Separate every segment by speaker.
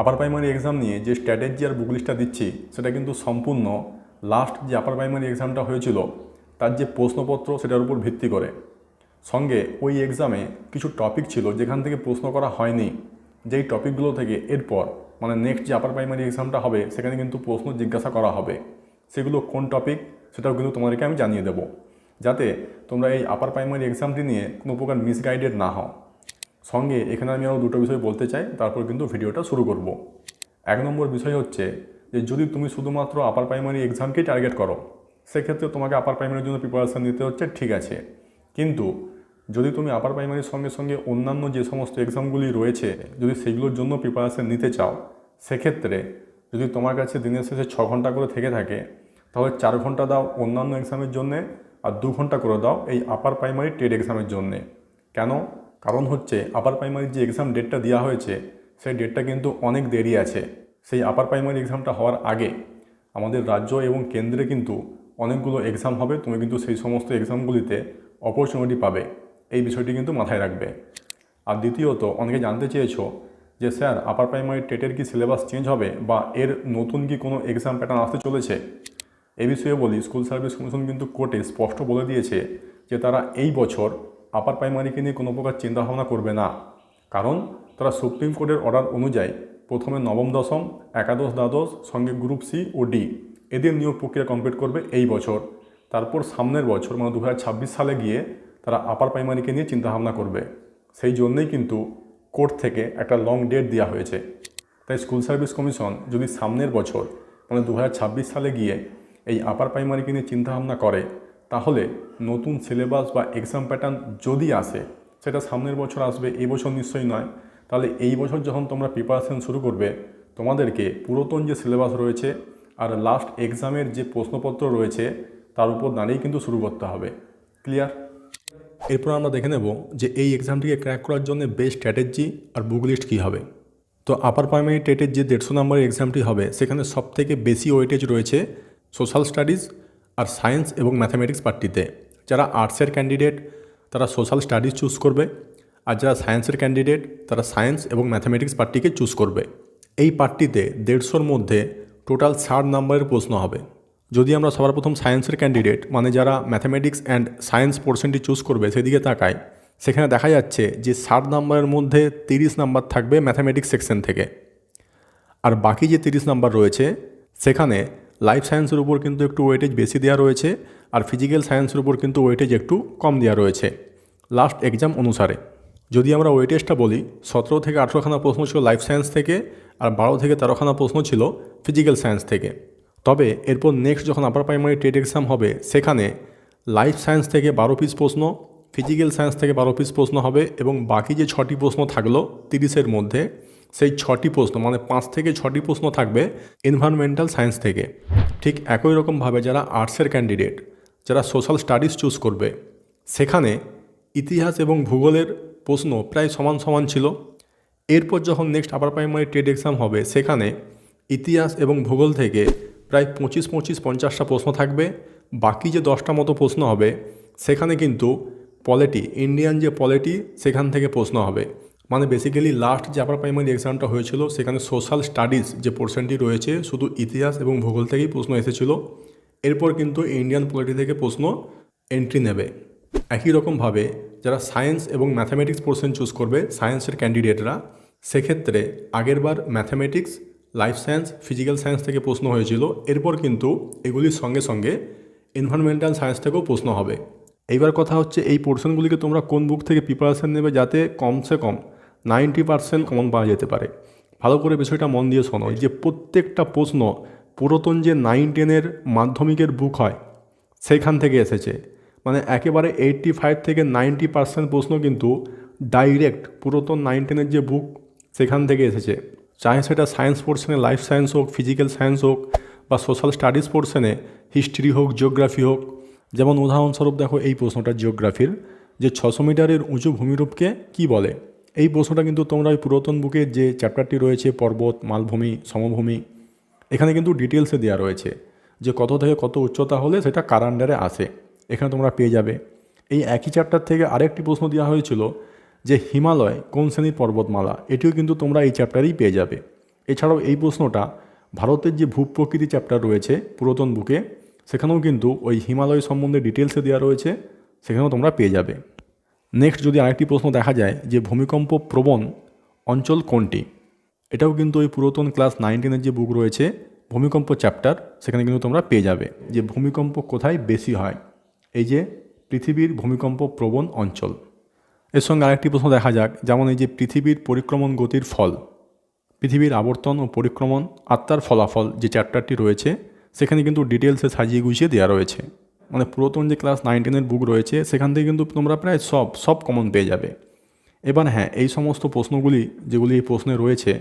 Speaker 1: Upper primary exam নিয়ে যে strategy আর বুক লিস্টটা দিচ্ছি, সেটা কিন্তু সম্পূর্ণ লাস্ট যে আপার প্রাইমারি এক্সামটা হয়েছিল, তার যে প্রশ্নপত্র সেটার উপর ভিত্তি করে। সঙ্গে ওই এক্সামে কিছু টপিক ছিল যেখান থেকে প্রশ্ন করা হয়নি। যেই টপিকগুলো থেকে এরপর মানে নেক্সট যে আপার প্রাইমারি এক্সামটা হবে, সেখানে কিন্তু প্রশ্ন জিজ্ঞাসা করা হবে। সেগুলো কোন টপিক সেটাও কিন্তু তোমাদেরকে আমি জানিয়ে দেবো। যাতে তোমরা এই আপার প্রাইমারি এক্সামটি নিয়ে কোনো প্রকার মিসগাইডেড না হও। সঙ্গে এখানে আমি আরও দুটো বিষয় বলতে চাই, তারপর কিন্তু ভিডিওটা শুরু করব। এক নম্বর বিষয় হচ্ছে যে যদি তুমি শুধুমাত্র আপার প্রাইমারি এক্সামকেই টার্গেট করো, সেক্ষেত্রে তোমাকে আপার প্রাইমারির জন্য প্রিপারেশান নিতে হচ্ছে, ঠিক আছে। কিন্তু যদি তুমি আপার প্রাইমারির সঙ্গে সঙ্গে অন্যান্য যে সমস্ত এক্সামগুলি রয়েছে, যদি সেগুলোর জন্য প্রিপারেশান নিতে চাও, সেক্ষেত্রে যদি তোমার কাছে দিনের শেষে ছ ঘণ্টা করে থেকে থাকে, তাহলে চার ঘণ্টা দাও অন্যান্য এক্সামের জন্যে আর দু ঘণ্টা করে দাও এই আপার প্রাইমারি টেট এক্সামের জন্যে। কেন? কারণ হচ্ছে আপার প্রাইমারির যে এক্সাম ডেটটা দেওয়া হয়েছে, সেই ডেটটা কিন্তু অনেক দেরি আছে। সেই আপার প্রাইমারি এক্সামটা হওয়ার আগে আমাদের রাজ্য এবং কেন্দ্রে কিন্তু অনেকগুলো এক্সাম হবে, তুমি কিন্তু সেই সমস্ত এক্সামগুলিতে অপরচুনিটি পাবে। এই বিষয়টি কিন্তু মাথায় রাখবে। আর দ্বিতীয়ত, অনেকে জানতে চেয়েছো যে, স্যার আপার প্রাইমারি টেটের কি সিলেবাস চেঞ্জ হবে বা এর নতুন কি কোনো এক্সাম প্যাটার্ন আসতে চলেছে? এ বিষয়ে বলি স্কুল সার্ভিস কমিশন কিন্তু কোর্টে স্পষ্ট বলে দিয়েছে যে, তারা এই বছর আপার প্রাইমারিকে নিয়ে কোনো প্রকার চিন্তাভাবনা করবে না। কারণ তারা সুপ্রিম কোর্টের অর্ডার অনুযায়ী প্রথমে নবম, দশম, একাদশ, দ্বাদশ, সঙ্গে গ্রুপ সি ও ডি এদের নিয়োগ প্রক্রিয়া কমপ্লিট করবে এই বছর। তারপর সামনের বছর মানে দু হাজার ছাব্বিশ সালে গিয়ে তারা আপার প্রাইমারিকে নিয়ে চিন্তাভাবনা করবে। সেই জন্যই কিন্তু কোর্ট থেকে একটা লং ডেট দেওয়া হয়েছে। তাই স্কুল সার্ভিস কমিশন যদি সামনের বছর মানে দু হাজার ছাব্বিশ সালে গিয়ে এই আপার প্রাইমারিকে নিয়ে চিন্তাভাবনা করে তাহলে নতুন সিলেবাস বা এক্সাম প্যাটার্ন যদি আসে, সেটা সামনের বছর আসবে, এই বছর নিশ্চয়ই নয়। তাহলে এই বছর যখন তোমরা প্রিপারেশন শুরু করবে, তোমাদেরকে পুরাতন যে সিলেবাস রয়েছে আর লাস্ট এক্সামের যে প্রশ্নপত্র রয়েছে, তার উপর দাঁড়িয়েই কিন্তু শুরু করতে হবে। ক্লিয়ার এরপর আমরা দেখে নেব যে এই এক্সামটিকে ক্র্যাক করার জন্য বেস্ট স্ট্র্যাটেজি আর বুক লিস্ট কী হবে। তো আপার প্রাইমারি টেটের যে দেড়শো নম্বরের এক্সামটি হবে, সেখানে সবথেকে বেশি ওয়েটেজ রয়েছে সোশ্যাল স্টাডিজ আর সায়েন্স এবং ম্যাথামেটিক্স পার্টিতে। যারা আর্টসের ক্যান্ডিডেট, তারা সোশ্যাল স্টাডিজ চুজ করবে। আর যারা সায়েন্সের ক্যান্ডিডেট, তারা সায়েন্স এবং ম্যাথামেটিক্স পার্টিকে চুজ করবে। এই পার্টিতে দেড়শোর মধ্যে টোটাল ষাট নাম্বারের প্রশ্ন হবে। যদি আমরা সবার প্রথম সায়েন্সের ক্যান্ডিডেট মানে যারা ম্যাথামেটিক্স অ্যান্ড সায়েন্স পোর্শনটি চুজ করবে সেদিকে তাকায়, সেখানে দেখা যাচ্ছে যে ষাট নাম্বারের মধ্যে তিরিশ নাম্বার থাকবে ম্যাথামেটিক্স সেকশন থেকে। আর বাকি যে তিরিশ নাম্বার রয়েছে, সেখানে লাইফ সায়েন্সের উপর কিন্তু একটু ওয়েটেজ বেশি দেওয়া রয়েছে আর ফিজিক্যাল সায়েন্সের উপর কিন্তু ওয়েটেজ একটু কম দেওয়া রয়েছে। লাস্ট এক্সাম অনুসারে। যদি আমরা ওয়েটেজটা বলি, সতেরো থেকে আঠেরোখানা প্রশ্ন ছিল লাইফ সায়েন্স থেকে আর বারো থেকে তেরোখানা প্রশ্ন ছিল ফিজিক্যাল সায়েন্স থেকে। তবে এরপর নেক্সট যখন আপার প্রাইমারি টেট এক্সাম হবে, সেখানে লাইফ সায়েন্স থেকে বারো পিস প্রশ্ন ফিজিক্যাল সায়েন্স থেকে বারো পিস প্রশ্ন হবে এবং বাকি যে ছটি প্রশ্ন থাকল তিরিশের মধ্যে সেই ছটি প্রশ্ন মানে পাঁচ থেকে ছটি প্রশ্ন থাকবে এনভায়রনমেন্টাল সায়েন্স থেকে। ঠিক একই রকমভাবে যারা আর্টসের ক্যান্ডিডেট যারা সোশ্যাল স্টাডিজ চুজ করবে, সেখানে ইতিহাস এবং ভূগোলের প্রশ্ন প্রায় সমান সমান ছিল। এরপর যখন next upper primary TET exam হবে, সেখানে ইতিহাস এবং ভূগোল থেকে প্রায় পঁচিশ পঁচিশ, পঞ্চাশটা প্রশ্ন থাকবে। বাকি যে দশটা মতো প্রশ্ন হবে, সেখানে কিন্তু পলিটি ইন্ডিয়ান যে পলিটি সেখান থেকে প্রশ্ন হবে। মানে বেসিক্যালি লাস্ট যে আপার প্রাইমারি এক্সামটা হয়েছিল, সেখানে সোশ্যাল স্টাডিজ যে পোর্শনটি রয়েছে, শুধু ইতিহাস এবং ভূগোল থেকেই প্রশ্ন এসেছিল। এরপর কিন্তু ইন্ডিয়ান পলিটি থেকে প্রশ্ন এন্ট্রি নেবে। একই রকমভাবে যারা সায়েন্স এবং ম্যাথামেটিক্স পোর্শন চুজ করবে সায়েন্সের ক্যান্ডিডেটরা সেক্ষেত্রে আগেরবার mathematics life science physical science থেকে প্রশ্ন হয়েছিল। এরপর কিন্তু এগুলির সঙ্গে সঙ্গে এনভায়রনমেন্টাল সায়েন্স থেকেও প্রশ্ন হবে। এইবার কথা হচ্ছে, এই পোর্শনগুলিকে তোমরা কোন বুক থেকে প্রিপারেশান নেবে যাতে কমসে কম নাইনটি পার্সেন্ট কমন পাওয়া যেতে পারে। ভালো করে বিষয়টা মন দিয়ে শোনো যে প্রত্যেকটা প্রশ্ন পুরাতন যে নাইন টেনের মাধ্যমিকের বুক হয়, সেইখান থেকে এসেছে। মানে একেবারে এইটটি ফাইভ থেকে নাইনটি পার্সেন্ট প্রশ্ন কিন্তু ডাইরেক্ট পুরাতন নাইন টেনের যে বুক, সেখান থেকে এসেছে। চাহে সেটা সায়েন্স পোর্শনে, লাইফ সায়েন্স হোক, ফিজিক্যাল সায়েন্স হোক, বা সোশ্যাল স্টাডিজ পোর্শনে, হিস্ট্রি হোক, জিওগ্রাফি হোক। যেমন উদাহরণস্বরূপ দেখো এই প্রশ্নটা জিওগ্রাফির, যে ছশো মিটারের উঁচু ভূমিরূপকে কি বলে? এই প্রশ্নটা কিন্তু তোমরা ওই পুরাতন বুকের যে চ্যাপ্টারটি রয়েছে, পর্বত, মালভূমি, সমভূমি, এখানে কিন্তু ডিটেলসে দেওয়া রয়েছে যে কত থেকে কত উচ্চতা হলে সেটা কার আন্ডারে আসে। এখানে তোমরা পেয়ে যাবে। এই একই চ্যাপ্টার থেকে আরেকটি প্রশ্ন দেওয়া হয়েছিল যে হিমালয় কোন শ্রেণির পর্বতমালা? এটিও কিন্তু তোমরা এই চ্যাপ্টারেই পেয়ে যাবে। এছাড়াও এই প্রশ্নটা ভারতের যে ভূপ্রকৃতি চ্যাপ্টার রয়েছে পুরাতন বুকে, সেখানেও কিন্তু ওই হিমালয় সম্বন্ধে ডিটেলসে দেওয়া রয়েছে, সেখানেও তোমরা পেয়ে যাবে। নেক্সট যদি আরেকটি প্রশ্ন দেখা যায় যে ভূমিকম্প প্রবণ অঞ্চল কোনটি? এটাও কিন্তু ওই পুরাতন ক্লাস নাইনটিনের যে বুক রয়েছে, ভূমিকম্প চ্যাপ্টার সেখানে কিন্তু তোমরা পেয়ে যাবে যে ভূমিকম্প কোথায় বেশি হয়। এই যে পৃথিবীর ভূমিকম্প প্রবণ অঞ্চল। এর সঙ্গে আরেকটি প্রশ্ন দেখা যাক, যেমন এই যে পৃথিবীর পরিক্রমণ গতির ফল। পৃথিবীর আবর্তন ও পরিক্রমণ, আত্মার ফলাফল যে চ্যাপ্টারটি রয়েছে, সেখানে কিন্তু ডিটেলসে সাজিয়ে গুছিয়ে দেওয়া রয়েছে। মানে পুরাতন যে ক্লাস নাইনটিনের বুক রয়েছে, সেখান থেকে কিন্তু তোমরা প্রায় সব সব কমন পেয়ে যাবে। এবার হ্যাঁ এই সমস্ত প্রশ্নগুলি, যেগুলি এই প্রশ্নে রয়েছে,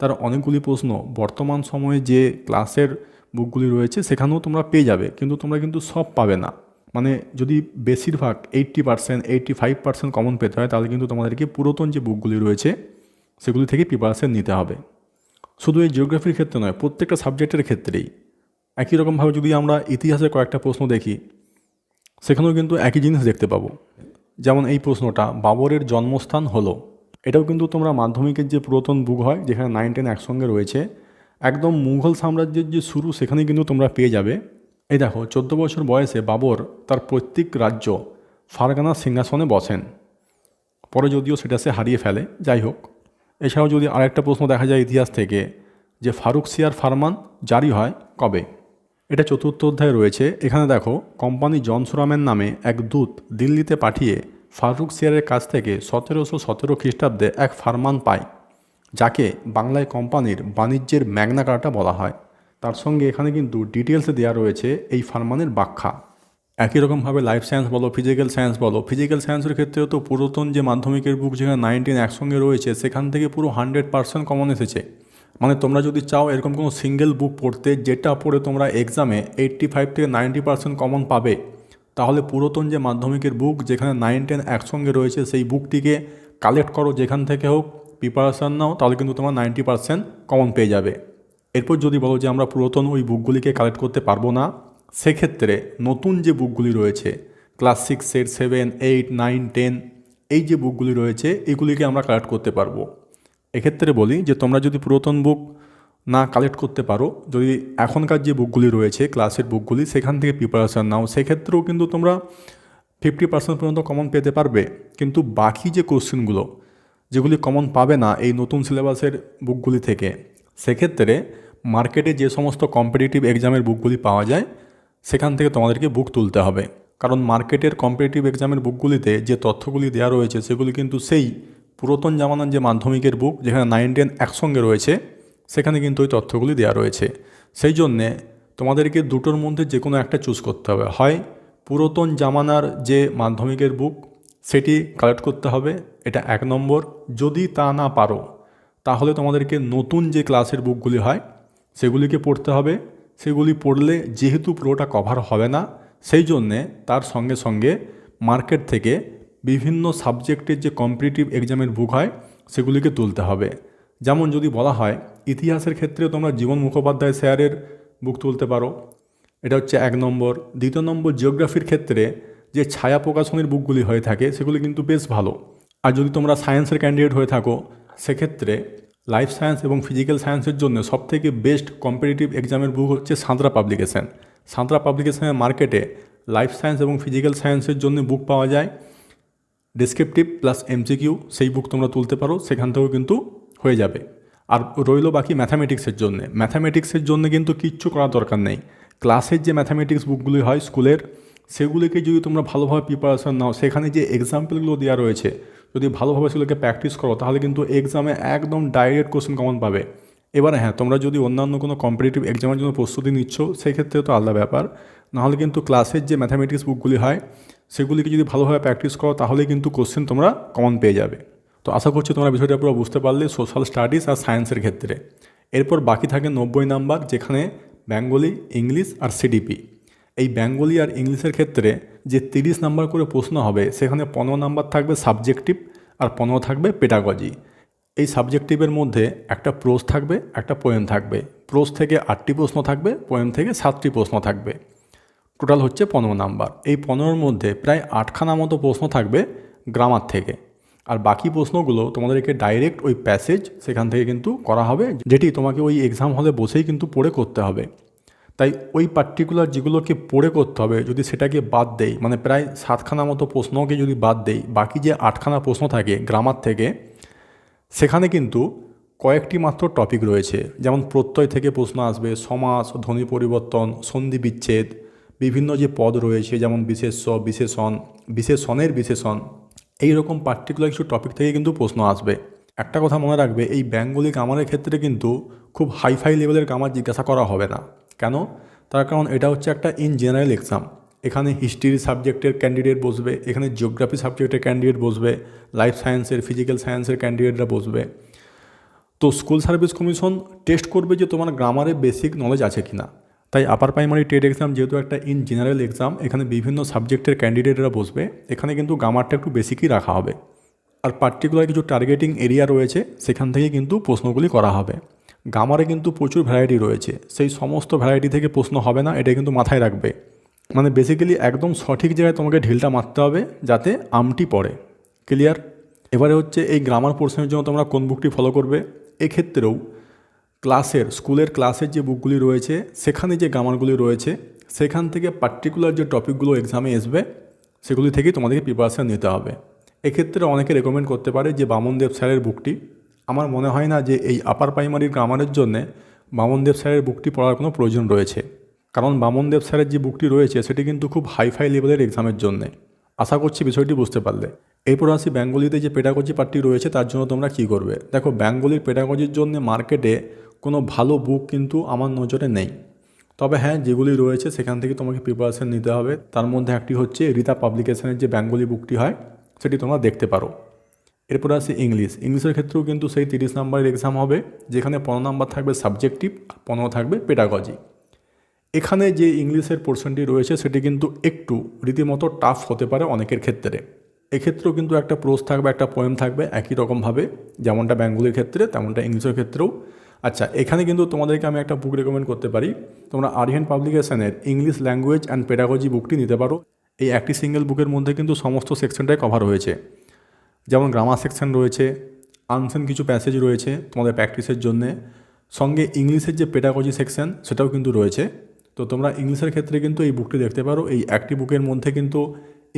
Speaker 1: তার অনেকগুলি প্রশ্ন বর্তমান সময়ে যে ক্লাসের বুকগুলি রয়েছে, সেখানেও তোমরা পেয়ে যাবে, কিন্তু তোমরা কিন্তু সব পাবে না। মানে যদি বেশিরভাগ eighty percent eighty five percent common পেতে হয়, তাহলে কিন্তু তোমাদেরকে পুরাতন যে বুকগুলি রয়েছে, সেগুলি থেকে প্রিপারেশন নিতে হবে। শুধু এই জিওগ্রাফির ক্ষেত্রে নয়, প্রত্যেকটা সাবজেক্টের ক্ষেত্রেই। একই রকমভাবে যদি আমরা ইতিহাসের কয়েকটা প্রশ্ন দেখি, সেখানেও কিন্তু একই জিনিস দেখতে পাবো। যেমন এই প্রশ্নটা, বাবরের জন্মস্থান হলো। এটাও কিন্তু তোমরা মাধ্যমিকের যে পুরাতন বুক হয়, যেখানে নাইন টেন একসঙ্গে রয়েছে, একদম মুঘল সাম্রাজ্যের যে শুরু সেখানে কিন্তু তোমরা পেয়ে যাবে। এই দেখো, চোদ্দ বছর বয়সে বাবর তার প্রত্যেক রাজ্য ফারগানা সিংহাসনে বসেন। পরে যদিও সেটা সে হারিয়ে ফেলে, যাই হোক। এছাড়াও যদি আরেকটা প্রশ্ন দেখা যায় ইতিহাস থেকে, যে ফারুক সিয়ার ফারমান জারি হয় কবে? এটা চতুর্থ অধ্যায়ে রয়েছে। এখানে দেখো, কোম্পানি জনসুরামের নামে এক দূত দিল্লিতে পাঠিয়ে ফারুক সিয়ারের কাছ থেকে সতেরোশো সতেরো খ্রিস্টাব্দে এক ফারমান পায়, যাকে বাংলায় কোম্পানির বাণিজ্যের ম্যাগনা কার্টা বলা হয়। তার সঙ্গে এখানে কিন্তু ডিটেলসে দেওয়া রয়েছে এই ফারমানের ব্যাখ্যা। একই রকমভাবে লাইফ সায়েন্স বলো ফিজিক্যাল সায়েন্স বলো ফিজিক্যাল সায়েন্সের ক্ষেত্রেও তো পুরাতন যে মাধ্যমিকের বুক যেখানে নাইনটিন একসঙ্গে রয়েছে, সেখান থেকে পুরো হান্ড্রেড পার্সেন্ট কমন এসেছে। মানে তোমরা যদি চাও এরকম কোনো সিঙ্গেল বুক পড়তে, যেটা পড়ে তোমরা এক্সামে এইট্টি ফাইভ থেকে নাইনটি পার্সেন্ট কমন পাবে, তাহলে পুরাতন যে মাধ্যমিকের বুক যেখানে নাইন টেন একসঙ্গে রয়েছে, সেই বুকটিকে কালেক্ট করো যেখান থেকে হোক প্রিপারেশান নাও, তাহলে কিন্তু তোমার নাইনটি পার্সেন্ট কমন পেয়ে যাবে। এরপর যদি বলো যে আমরা পুরাতন ওই বুকগুলিকে কালেক্ট করতে পারব না, সেক্ষেত্রে নতুন যে বুকগুলি রয়েছে ক্লাস সিক্স সেট সেভেন এইট নাইন টেন এই যে বুকগুলি রয়েছে, এগুলিকে আমরা কালেক্ট করতে পারব। এক্ষেত্রে বলি যে তোমরা যদি পুরাতন বুক না কালেক্ট করতে পারো, যদি এখনকার যে বুকগুলি রয়েছে ক্লাসের বুকগুলি সেখান থেকে প্রিপারেশান নাও, সেক্ষেত্রেও কিন্তু তোমরা ফিফটি পার্সেন্ট পর্যন্ত কমন পেতে পারবে। কিন্তু বাকি যে কোশ্চেনগুলো যেগুলি কমন পাবে না এই নতুন সিলেবাসের বুকগুলি থেকে, সেক্ষেত্রে মার্কেটে যে সমস্ত কম্পিটিটিভ এক্সামের বুকগুলি পাওয়া যায়, সেখান থেকে তোমাদেরকে বুক তুলতে হবে। কারণ মার্কেটের কম্পিটিটিভ এক্সামের বুকগুলিতে যে তথ্যগুলি দেওয়া রয়েছে, সেগুলি কিন্তু সেই পুরাতন জামানার যে মাধ্যমিকের বুক যেখানে নাইন টেন একসঙ্গে রয়েছে, সেখানে কিন্তু ওই তথ্যগুলি দেওয়া রয়েছে। সেই জন্যে তোমাদেরকে দুটোর মধ্যে যে কোনো একটা চুজ করতে হবে। হয় পুরাতন জামানার যে মাধ্যমিকের বুক সেটি কালেক্ট করতে হবে, এটা এক নম্বর। যদি তা না পারো, তাহলে তোমাদেরকে নতুন যে ক্লাসের বুকগুলি হয়, সেগুলিকে পড়তে হবে। সেগুলি পড়লে যেহেতু পুরোটা কভার হবে না, সেই জন্যে তার সঙ্গে সঙ্গে মার্কেট থেকে বিভিন্ন সাবজেক্টের যে কম্পিটিটিভ এক্সামের বুক হয়, সেগুলিকে তুলতে হবে। যেমন যদি বলা হয়, ইতিহাসের ক্ষেত্রে তোমরা জীবন মুখোপাধ্যায় স্যারের বুক তুলতে পারো। এটা হচ্ছে এক নম্বর। দ্বিতীয় নম্বর, জিওগ্রাফির ক্ষেত্রে যে ছায়া প্রকাশনের বুকগুলি হয়ে থাকে, সেগুলি কিন্তু বেশ ভালো। আর যদি তোমরা সায়েন্সের ক্যান্ডিডেট হয়ে থাকো, সেক্ষেত্রে লাইফ সায়েন্স এবং ফিজিক্যাল সায়েন্সের জন্য সবথেকে বেস্ট কম্পিটিটিভ এক্সামের বুক হচ্ছে সাঁতরা পাবলিকেশন। সাঁতরা পাবলিকেশনের মার্কেটে লাইফ সায়েন্স এবং ফিজিক্যাল সায়েন্সের জন্য বুক পাওয়া যায়। ডেসক্রিপটিভ প্লাস এমসিকিউ সেই বুক তোমরা তুলতে পারো, সেখান থেকেও কিন্তু হয়ে যাবে। আর রইল বাকি ম্যাথামেটিক্সের জন্য। ম্যাথামেটিক্সের জন্য কিন্তু কিচ্ছু করার দরকার নেই। ক্লাসের যে ম্যাথামেটিক্স বুকগুলি হয় স্কুলের, সেগুলিকে যদি তোমরা ভালোভাবে প্রিপারেশন নাও, সেখানে যে এক্সাম্পলগুলো দেওয়া রয়েছে, যদি ভালোভাবে সেগুলোকে প্র্যাকটিস করো, তাহলে কিন্তু এক্সামে একদম ডাইরেক্ট কোশ্চেন কমন পাবে। এবারে হ্যাঁ তোমরা যদি অন্যান্য কোনো কম্পিটিটিভ এক্সামের জন্য প্রস্তুতি নিচ্ছ সেক্ষেত্রে তো আলাদা ব্যাপার। নাহলে কিন্তু ক্লাসের যে ম্যাথামেটিক্স বুকগুলি হয়, সেগুলিকে যদি ভালোভাবে প্র্যাকটিস করো তাহলে কিন্তু কোশ্চেন তোমরা কমন পেয়ে যাবে। তো আশা করছি তোমরা বিষয়টা পুরো বুঝতে পারলে সোশ্যাল স্টাডিজ আর সায়েন্সের ক্ষেত্রে। এরপর বাকি থাকে নব্বই নাম্বার, যেখানে বেঙ্গলি, ইংলিশ আর সিডিপি এই বেঙ্গলি আর ইংলিশের ক্ষেত্রে যে তিরিশ নাম্বার করে প্রশ্ন হবে, সেখানে পনেরো নাম্বার থাকবে সাবজেক্টিভ আর পনেরো থাকবে পেডাগজি এই সাবজেক্টিভের মধ্যে একটা প্রোজ থাকবে, একটা পোয়েম থাকবে। প্রোজ থেকে আটটি প্রশ্ন থাকবে, পোয়েম থেকে সাতটি প্রশ্ন থাকবে। টোটাল হচ্ছে পনেরো নাম্বার। এই পনেরোর মধ্যে প্রায় আটখানা মতো প্রশ্ন থাকবে গ্রামার থেকে। আর বাকি প্রশ্নগুলো তোমাদেরকে ডাইরেক্ট ওই প্যাসেজ সেখান থেকে কিন্তু করা হবে, যেটি তোমাকে ওই এক্সাম হলে বসেই কিন্তু পড়ে করতে হবে। তাই ওই পার্টিকুলার যেগুলোকে পড়ে করতে হবে, যদি সেটাকে বাদ দেই মানে প্রায় সাতখানা মতো প্রশ্নকে যদি বাদ দেই, বাকি যে আটখানা প্রশ্ন থাকে গ্রামার থেকে সেখানে কিন্তু কয়েকটি মাত্র টপিক রয়েছে, যেমন প্রত্যয় থেকে প্রশ্ন আসবে, সমাস, ধ্বনি পরিবর্তন, সন্ধি বিচ্ছেদ, বিভিন্ন যে পদ রয়েছে, যেমন বিশেষ্য, বিশেষণ, বিশেষণের বিশেষণ এই রকম পার্টিকুলার কিছু টপিক থেকে কিন্তু প্রশ্ন আসবে। একটা কথা মনে রাখবে, এই বেঙ্গলি কামারের ক্ষেত্রে কিন্তু খুব হাইফাই লেভেলের কামার জিজ্ঞাসা করা হবে না। কেন? তার কারণ এটা হচ্ছে একটা ইন জেনারেল এক্সাম এখানে হিস্ট্রি সাবজেক্টের ক্যান্ডিডেট বসবে, এখানে জিওগ্রাফি সাবজেক্টের ক্যান্ডিডেট বসবে লাইফ সায়েন্সের ফিজিক্যাল সায়েন্সের ক্যান্ডিডেটরা বসবে। তো স্কুল সার্ভিস কমিশন টেস্ট করবে যে তোমার গ্রামারে বেসিক নলেজ আছে কিনা। তাই আপার প্রাইমারি টেট এক্সাম যেহেতু একটা ইন জেনারেল এক্সাম এখানে বিভিন্ন সাবজেক্টের ক্যান্ডিডেটরা বসবে, এখানে কিন্তু গ্রামারটা একটু বেসিকই রাখা হবে। আর পার্টিকুলার কিছু টার্গেটিং এরিয়া রয়েছে, সেখান থেকে কিন্তু প্রশ্নগুলি করা হবে। গ্রামারে কিন্তু প্রচুর ভ্যারাইটি রয়েছে, সেই সমস্ত ভ্যারাইটি থেকে প্রশ্ন হবে না, এটা কিন্তু মাথায় রাখবে। মানে বেসিক্যালি একদম সঠিক জায়গায় তোমাকে ঢিলটা মারতে হবে যাতে আমটি পড়ে। ক্লিয়ার এবারে হচ্ছে এই গ্রামার পোর্শনের জন্য তোমরা কোন বুকটি ফলো করবে? এক্ষেত্রেও ক্লাসের স্কুলের ক্লাসের যে বুকগুলি রয়েছে, সেখানে যে গ্রামারগুলি রয়েছে, সেখান থেকে পার্টিকুলার যে টপিকগুলো এক্সামে আসবে, সেগুলি থেকেই তোমাদেরকে প্রিপারেশান নিতে হবে। এক্ষেত্রে অনেকে রেকমেন্ড করতে পারে যে বামনদেব স্যারের বুকটি আমার মনে হয় না যে এই আপার প্রাইমারি গ্রামারের জন্যে বামনদেব স্যারের বুকটি পড়ার কোনো প্রয়োজন রয়েছে। কারণ বামনদেব স্যারের যে বুকটি রয়েছে, সেটি কিন্তু খুব হাইফাই লেভেলের এক্সামের জন্যে। আশা করছি বিষয়টি বুঝতে পারলে। এরপর আসি বেঙ্গলিতে যে পেডাগজি পার্টটি রয়েছে, তার জন্য তোমরা কী করবে? দেখো, বেঙ্গলির পেডাগজির জন্য মার্কেটে কোনো ভালো বুক কিন্তু আমার নজরে নেই। তবে হ্যাঁ যেগুলি রয়েছে, সেখান থেকে তোমাকে প্রিপারেশান নিতে হবে। তার মধ্যে একটি হচ্ছে রীতা পাবলিকেশনের যে বেঙ্গলি বুকটি হয়, সেটি তোমরা দেখতে পারো। এরপর আসি ইংলিশ। ইংলিশের ক্ষেত্রেও কিন্তু সেই তিরিশ নাম্বারের এক্সাম হবে, যেখানে পনেরো নাম্বার থাকবে সাবজেক্টিভ আর পনেরো থাকবে পেডাগজি এখানে যে ইংলিশের পোর্শনটি রয়েছে, সেটি কিন্তু একটু রীতিমতো টাফ হতে পারে অনেকের ক্ষেত্রে। এক্ষেত্রেও কিন্তু একটা প্রোজ থাকবে, একটা পোয়েম থাকবে একই রকমভাবে, যেমনটা বেঙ্গলির ক্ষেত্রে, তেমনটা ইংলিশের ক্ষেত্রেও। আচ্ছা এখানে কিন্তু তোমাদেরকে আমি একটা বুক রেকমেন্ড করতে পারি। তোমরা আরিয়ান পাবলিকেশনের ইংলিশ ল্যাঙ্গুয়েজ অ্যান্ড পেডাগজি বুকটি নিতে পারো। এই একটি সিঙ্গেল বুকের মধ্যে কিন্তু সমস্ত সেকশনটাই কভার হয়েছে। যেমন গ্রামার সেকশন রয়েছে আনসেন কিছু প্যাসেজ রয়েছে তোমাদের প্র্যাকটিসের জন্যে। সঙ্গে ইংলিশের যে পেডাগজি সেকশন সেটাও কিন্তু রয়েছে। তো তোমরা ইংলিশের ক্ষেত্রে কিন্তু এই বুকটি দেখতে পারো। এই একটি বুকের মধ্যে কিন্তু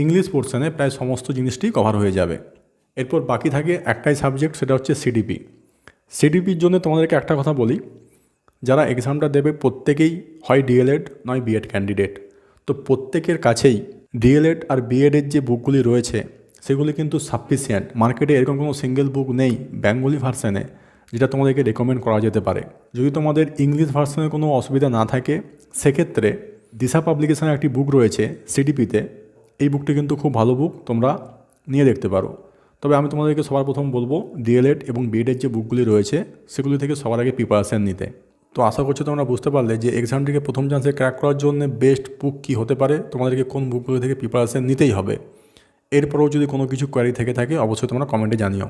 Speaker 1: ইংলিশ পোর্শনে প্রায় সমস্ত জিনিসটি কভার হয়ে যাবে। এরপর বাকি থাকে একটাই সাবজেক্ট সেটা হচ্ছে সিডিপি সিডিপির জন্য তোমাদেরকে একটা কথা বলি। যারা এক্সামটা দেবে প্রত্যেকেই হয় ডিএলএড নয় বিএড ক্যান্ডিডেট তো প্রত্যেকের কাছেই ডিএলএড আর বিএডের যে বুকগুলি রয়েছে, সেগুলি কিন্তু সাফিসিয়েন্ট মার্কেটে এরকম কোনো সিঙ্গেল বুক নেই বেঙ্গলি ভার্সানে যেটা তোমাদেরকে রেকমেন্ড করা যেতে পারে। যদি তোমাদের ইংলিশ ভার্সনের কোনো অসুবিধা না থাকে সেক্ষেত্রে দিশা পাবলিকেশনের একটি বুক রয়েছে সিডিপিতে এই বুকটি কিন্তু খুব ভালো বুক তোমরা নিয়ে দেখতে পারো। তবে আমি তোমাদেরকে সবার প্রথম বলব ডিএলএড এবং বিএডের যে বুকগুলি রয়েছে, সেগুলি থেকে সবার আগে প্রিপারেশান নিতে। তো আশা করছি তোমরা বুঝতে পারলে যে এক্সামটিকে প্রথম চান্সে ক্র্যাক করার জন্য বেস্ট বুক কী হতে পারে, তোমাদেরকে কোন বুকগুলি থেকে প্রিপারেশান নিতেই হবে। এরপরেও যদি কোনো কিছু কোয়ারি থেকে থাকে, অবশ্যই তোমরা কমেন্টে জানিও।